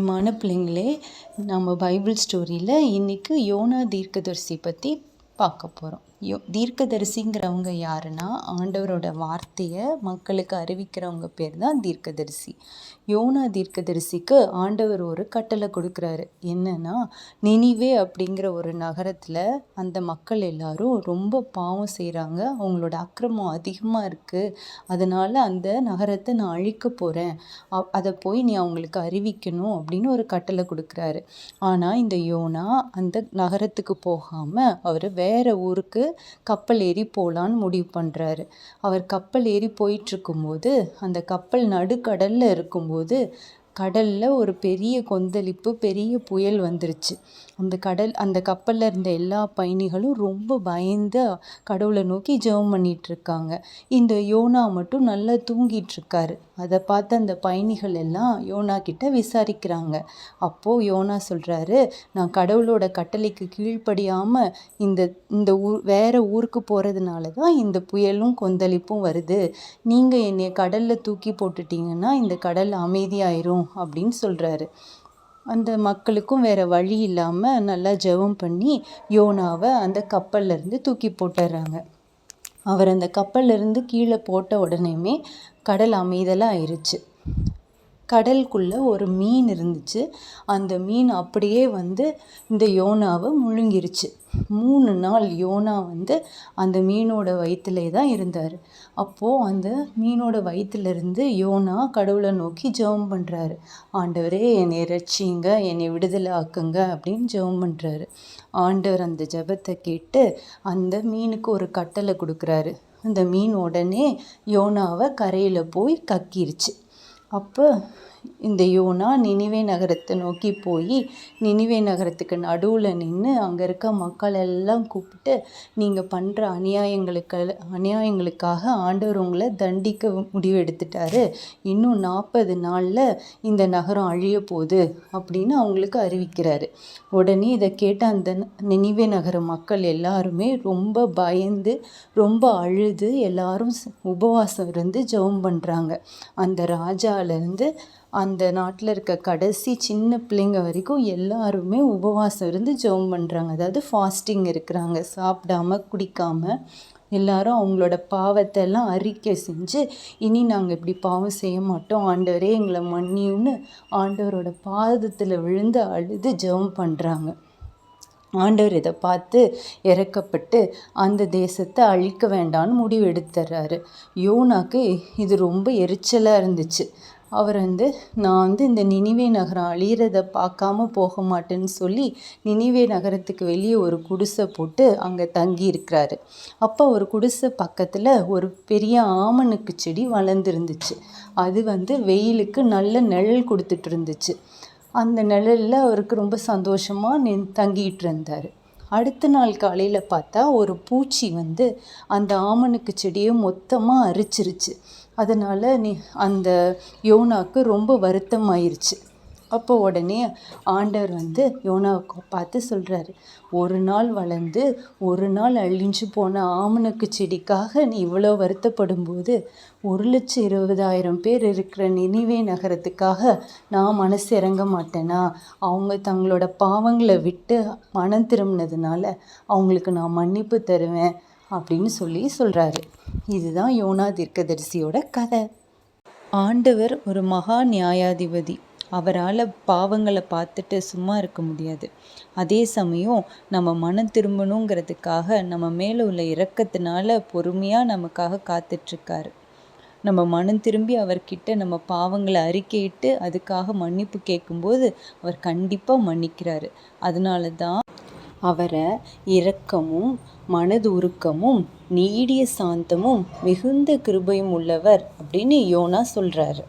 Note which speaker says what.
Speaker 1: மான பிள்ளைங்களே நம்ம பைபிள் ஸ்டோரியில் இன்றைக்கி யோனா தீர்க்கதரிசி பற்றி பார்க்க போகிறோம் யோ தீர்க்கதரிசிங்கிறவங்க யாருன்னா ஆண்டவரோட வார்த்தையை மக்களுக்கு அறிவிக்கிறவங்க பேர் தான் தீர்க்கதரிசி. யோனா தீர்க்கதரிசிக்கு ஆண்டவர் ஒரு கட்டளை கொடுக்குறாரு. என்னன்னா நினிவே அப்படிங்கிற ஒரு நகரத்தில் அந்த மக்கள் எல்லாரும் ரொம்ப பாவம் செய்கிறாங்க அவங்களோட அக்கிரமம் அதிகமாக இருக்குது அதனால் அந்த நகரத்தை நான் அழிக்க போகிறேன் அதை போய் நீ அவங்களுக்கு அறிவிக்கணும் அப்படின்னு ஒரு கட்டளை கொடுக்குறாரு. ஆனால் இந்த யோனா அந்த நகரத்துக்கு போகாமல் அவர் வேறு ஊருக்கு கப்பல் ஏறி போகலான்னு முடிவு பண்ணுறாரு அவர் கப்பல் ஏறி போயிட்டுருக்கும்போது அந்த கப்பல் நடுக்கடலில் இருக்கும்போது கடலில் ஒரு பெரிய கொந்தளிப்பு பெரிய புயல் வந்துருச்சு. அந்த கடல் அந்த கப்பலில் இருந்த எல்லா பயணிகளும் ரொம்ப பயந்து கடவுளை நோக்கி ஜெபம் பண்ணிகிட்ருக்காங்க இந்த யோனா மட்டும் நல்லா தூங்கிட்டுருக்காரு அதை பார்த்து அந்த பயணிகள் எல்லாம் யோனா கிட்ட விசாரிக்கிறாங்க. அப்போது யோனா சொல்கிறாரு நான் கடவுளோட கட்டளைக்கு கீழ்ப்படியாமல் இந்த இந்த ஊர் வேறு ஊருக்கு போகிறதுனால தான் இந்த புயலும் கொந்தளிப்பும் வருது. நீங்கள் என்னை கடலில் தூக்கி போட்டுட்டீங்கன்னா இந்த கடல் அமைதியாயிரும். அப்படின்னு சொல்கிறாரு அந்த மக்களுக்கும் வேறு வழி இல்லாமல் நல்லா ஜெபம் பண்ணி யோனாவை அந்த கப்பல்லேருந்து தூக்கி போட்டுடுறாங்க அவர் அந்த கப்பல்லேருந்து கீழே போட்ட உடனேமே கடல் அமைதலாக ஆயிடுச்சு கடலுக்குள்ளே ஒரு மீன் இருந்துச்சு. அந்த மீன் அப்படியே வந்து இந்த யோனாவை முழுங்கிருச்சு. மூணு நாள் யோனா வந்து அந்த மீனோட வயிற்றுலே தான் இருந்தார். அப்போது அந்த மீனோட வயிற்றுலேருந்து யோனா கடவுளை நோக்கி ஜெபம் பண்ணுறாரு ஆண்டவரே என்னை ரட்சிங்க என்னை விடுதலை ஆக்குங்க அப்படின்னு ஜெபம் பண்ணுறாரு ஆண்டவர் அந்த ஜெபத்தை கேட்டு அந்த மீனுக்கு ஒரு கட்டளை கொடுக்குறாரு. அந்த மீன் உடனே யோனாவை கரையில் போய் கக்கிருச்சு. அப்போ இந்த யோனா நினிவே நகரத்தை நோக்கி போய் நினிவே நகரத்துக்கு நடுவில் நின்று அங்கே இருக்க மக்கள் எல்லாம் கூப்பிட்டு நீங்கள் பண்ணுற அநியாயங்களுக்கு அநியாயங்களுக்காக ஆண்டவர் உங்களை தண்டிக்க முடிவு எடுத்துட்டாரு. இன்னும் நாற்பது நாளில் இந்த நகரம் அழிய போகுது அப்படின்னு அவங்களுக்கு அறிவிக்கிறாரு. உடனே இதை கேட்ட அந்த நினிவே நகர மக்கள் எல்லாருமே ரொம்ப பயந்து ரொம்ப அழுது எல்லாரும் உபவாசம் இருந்து ஜெபம் பண்ணுறாங்க அந்த ராஜா ராஜாலேருந்து அந்த நாட்டில் இருக்க கடைசி சின்ன பிள்ளைங்க வரைக்கும் எல்லாருமே உபவாசம் இருந்து ஜெபம் பண்ணுறாங்க அதாவது ஃபாஸ்டிங் இருக்கிறாங்க. சாப்பிடாம குடிக்காமல் எல்லாரும் அவங்களோட பாவத்தை எல்லாம் அறிக்கை செஞ்சு இனி நாங்கள் இப்படி பாவம் செய்ய மாட்டோம். ஆண்டவரே எங்களை மன்னியும்னு ஆண்டவரோட பாதத்தில் விழுந்து அழுது ஜெபம் பண்ணுறாங்க ஆண்டவர் இதை பார்த்து இறக்கப்பட்டு அந்த தேசத்தை அழிக்க வேண்டான்னு முடிவு எடுத்துறாரு யோனாக்கு இது ரொம்ப எரிச்சலாக இருந்துச்சு. அவர் வந்து நான் வந்து இந்த நினிவே நகரம் அழியிறத பார்க்காம போக மாட்டேன்னு சொல்லி நினிவே நகரத்துக்கு வெளியே ஒரு குடிசை போட்டு அங்கே தங்கி இருக்கிறாரு அப்போ ஒரு குடிசை பக்கத்தில் ஒரு பெரிய ஆமணுக்கு செடி வளர்ந்துருந்துச்சு. அது வந்து வெயிலுக்கு நல்ல நிழல் கொடுத்துட்டு இருந்துச்சு. அந்த நிழலில் அவருக்கு ரொம்ப சந்தோஷமாக நின் தங்கிட்டு இருந்தார் அடுத்த நாள் காலையில் பார்த்தா ஒரு பூச்சி வந்து அந்த ஆமனுக்கு செடியை மொத்தமாக அரிச்சிருச்சு. அதனால் நீ அந்த யோனாக்கு ரொம்ப வருத்தம் அப்போ உடனே ஆண்டவர் வந்து யோனாவுக்கு பார்த்து சொல்கிறாரு ஒரு நாள் வளர்ந்து ஒரு நாள் அழிஞ்சு போன ஆமணக்கு செடிக்காக நீ இவ்வளோ வருத்தப்படும் போது ஒரு லட்சம் இருபதாயிரம் பேர் இருக்கிற நினைவே நகரத்துக்காக நான் மனசு இறங்க மாட்டேனா? அவங்க தங்களோட பாவங்களை விட்டு மனம் திரும்பினதுனால அவங்களுக்கு நான் மன்னிப்பு தருவேன் அப்படின்னு சொல்லி சொல்கிறாரு இதுதான் யோனா தீர்க்கதரிசியோட கதை. ஆண்டவர் ஒரு மகா நியாயாதிபதி. அவரால் பாவங்களை பார்த்துட்டு சும்மா இருக்க முடியாது. அதே சமயம் நம்ம மனம் திரும்பணுங்கிறதுக்காக நம்ம மேலே உள்ள இரக்கத்தினால பொறுமையாக நமக்காக காத்துட்ருக்காரு. நம்ம மனம் திரும்பி அவர்கிட்ட நம்ம பாவங்களை அறிக்கையிட்டு அதுக்காக மன்னிப்பு கேட்கும்போது அவர் கண்டிப்பாக மன்னிக்கிறாரு. அதனால தான் அவரை இரக்கமும் மனது உருக்கமும் நீடிய சாந்தமும் மிகுந்த கிருபையும் உள்ளவர் அப்படின்னு யோனா சொல்கிறாரு